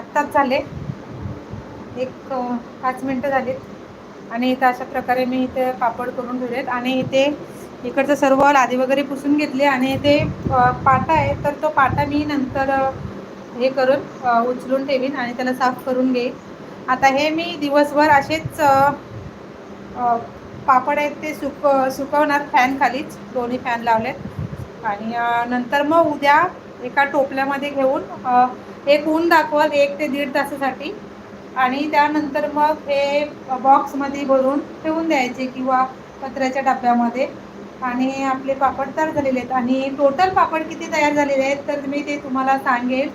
आत्ताच झाले. एक पाच मिनटं झालीत. आणि इथं अशा प्रकारे मी इथे पापड करून ठेवलेत. आणि इथे इकडचं सर्व लादी वगैरे पुसून घेतली. आणि ते पाटा आहे. तर तो पाटा मी नंतर हे करून उचलून ठेवीन आणि त्याला साफ करून घेईन. आता हे मी दिवसभर असेच पापड आहेत ते सुक सुकवणार फॅन खालीच. दोन्ही फॅन लावलेत. आणि नंतर मग उद्या एका टोपल्यामध्ये घेऊन एक ऊन दाखवाल एक ते दीड तासासाठी. आणि त्यानंतर मग हे बॉक्समध्ये भरून ठेवून द्यायचे किंवा पत्र्याच्या डब्यामध्ये. आणि आपले पापड तयार झालेले आहेत. आणि टोटल पापड किती तयार झालेले आहेत तर मी ते तुम्हाला सांगेल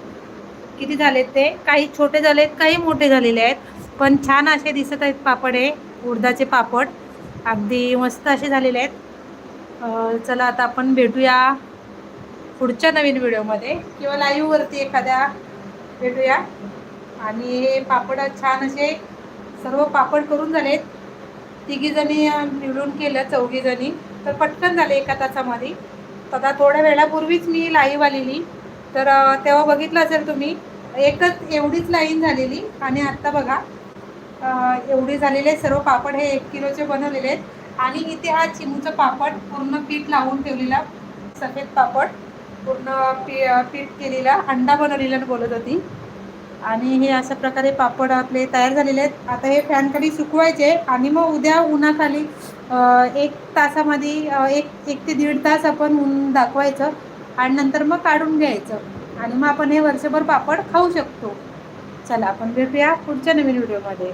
किती झालेत ते. काही छोटे झालेत काही मोठे झालेले आहेत. पण छान असे दिसत आहेत पापड हे उडदाचे पापड. अगदी मस्त असे झालेले आहेत. चला आता आपण भेटूया. पुढच्या नवीन व्हिडिओमध्ये किंवा लाईव्हवरती एखाद्या भेटूया. आणि हे पापड छान असे सर्व पापड करून झालेत. तिघीजणी निवडून केलं चौघीजणी तर पटकन झाले एका तासामध्ये. आता थोड्या वेळापूर्वीच मी लाईव्ह आलेली. तर तेव्हा बघितलं असेल तुम्ही एकच एवढीच लाईन झालेली. आणि आत्ता बघा एवढी झालेले सर्व पापड हे एक किलोचे बनवलेले आहेत. आणि इथे हा चिमूचं पापड पूर्ण पीठ लावून ठेवलेला सफेद पापड. पूर्ण पी पीठ केलेला अंडा बनवलेला बोलत होती. आणि हे अशा प्रकारे पापड आपले तयार झालेले आहेत. आता हे फॅनखाली सुकवायचे आणि मग उद्या उन्हाखाली एक तासामध्ये एक एक ते दीड तास आपण ऊन दाखवायचं आणि नंतर मग काढून घ्यायचं. आणि मग आपण हे वर्षभर पापड खाऊ शकतो. चला आपण भेटूया पुढच्या नवीन व्हिडिओमध्ये.